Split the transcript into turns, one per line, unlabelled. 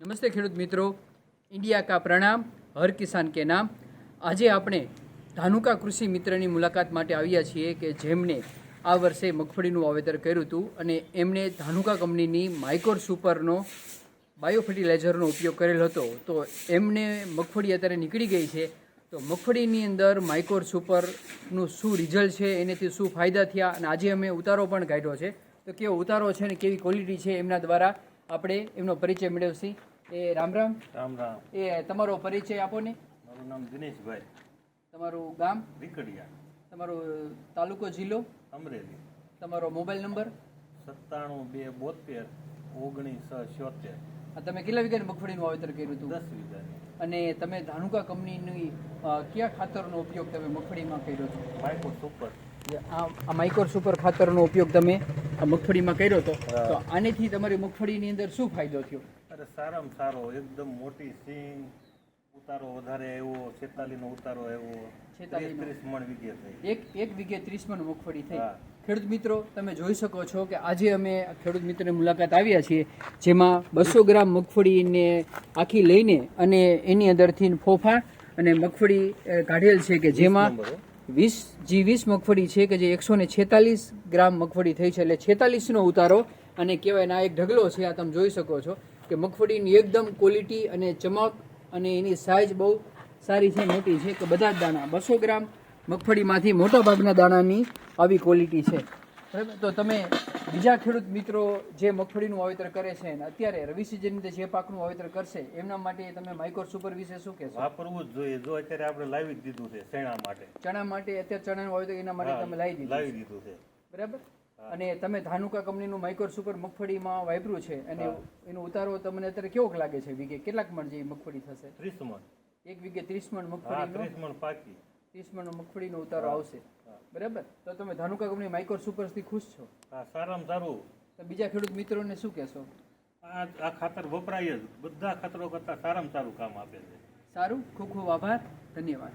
નમસ્તે ખેડૂત મિત્રો. ઇન્ડિયા કા પ્રણામ, હર કિસાન કે નામ. આજે આપણે ધાનુકા કૃષિ મિત્રની મુલાકાત માટે આવ્યા છીએ કે જેમણે આ વર્ષે મગફળીનું વાવેતર કર્યું હતું અને એમણે ધાનુકા કંપનીની માઇકોર સુપરનો બાયો ફર્ટિલાઇઝરનો ઉપયોગ કરેલ હતો. તો એમને મગફળી અત્યારે નીકળી ગઈ છે. તો મગફળીની અંદર માઇકોર સુપરનું શું રિઝલ્ટ છે, એનેથી શું ફાયદા થયા અને આજે અમે ઉતારો પણ કાઢ્યો છે. તો કેવો ઉતારો છે ને કેવી ક્વોલિટી છે એમના દ્વારા આપણે એમનો પરિચય મેળવશી. એ રામ રામ.
રામ રામ.
એ તમારો પરિચય આપો ને.
મારું નામ દિનેશભાઈ.
તમારું ગામ?
વિકડિયા.
તમારો તાલુકો જિલ્લો?
અમરેલી.
તમારો મોબાઈલ નંબર?
સત્તાણું બે બોતેર ઓગણીસ છોતેર.
આ તમે કેટલા વીઘાની મગફળીનું વાવેતર કર્યું હતું?
દસ વીઘાની.
અને તમે ધાનુકા કંપનીની કયા ખાતરનો ઉપયોગ તમે મગફળીમાં કર્યો છો
માઇકો સુપર.
આ માઇકોર સુપર ખાતરનો ઉપયોગ તમે આ મગફળીમાં કર્યો હતો. તો આનેથી તમારી મગફળીની અંદર શું ફાયદો થયો?
અરે સારામાં સારો એકદમ મોટી સિંગ ઉતારો વધારે આવ્યો છેતાલીનો ઉતારો આવ્યો ત્રીસ મણ વીઘે થઈ.
એક એક વીઘે ત્રીસ મણ મગફળી થઈ. ખેડૂત મિત્રો તમે જોઈ શકો છો કે આજે અમે ખેડૂત મિત્રની મુલાકાત આવ્યા છીએ જેમાં બસો ગ્રામ મગફળીને આખી લઈને અને એની અંદરથી ફોફા અને મગફળી કાઢેલ છે કે જેમાં વીસ જી વીસ મગફળી છે કે જે એકસો ને છેતાલીસ ગ્રામ મગફળી થઈ છે. એટલે છેતાલીસનો ઉતારો અને કહેવાય ને આ એક ઢગલો છે આ તમે જોઈ શકો છો. કે મગફળીની એકદમ ક્વોલિટી અને ચમક અને એની સાઇઝ બહુ સારી છે મોટી છે કે બધા જ દાણા. બસો ગ્રામ મગફળીમાંથી મોટા ભાગના દાણાની આવી ક્વોલિટી છે. બરાબર? તો તમે બીજા ખેડૂત મિત્રો જે મગફળીનું વાવેતર કરે છે અને અત્યારે રવિ સિઝનની જે પાકનું વાવેતર કરશે એમના માટે તમે માઇક્રો સુપર વિશે શું કહેશો?
વાપરવું જ જોઈએ. જો અત્યારે આપણે લાવી દીધું છે ચણા માટે.
ચણા માટે અત્યારે ચણાનું વાવેતર એના માટે તમે લાવી દીધું
લાવી દીધું છે.
બરાબર? અને તમે ધાનુકા કંપનીનું માઇક્રો સુપર મગફળીમાં વાપર્યું છે અને. એનો ઉતારો તમને અત્યારે કેવોક લાગે છે વીઘે? કેટલાક મણ જેવી મગફળી થશે?
ત્રીસ મણ.
એક વીઘે ત્રીસ મણ મગફળી
ત્રીસ મણ પાકી.
ત્રીસ મણ મગફળીનો ઉતારો આવશે. બરાબર? તો તમે ધાનુકા કંપની માઇક્રો સુપરથી ખુશ છો?
હા સારામાં સારું.
તો બીજા ખેડૂત મિત્રોને શું કહેશો?
આ આ ખાતર વપરાય જ. બધા ખાતરો કરતાં સારામાં સારું કામ આપે છે.
સારું? ખૂબ ખૂબ આભાર. ધન્યવાદ.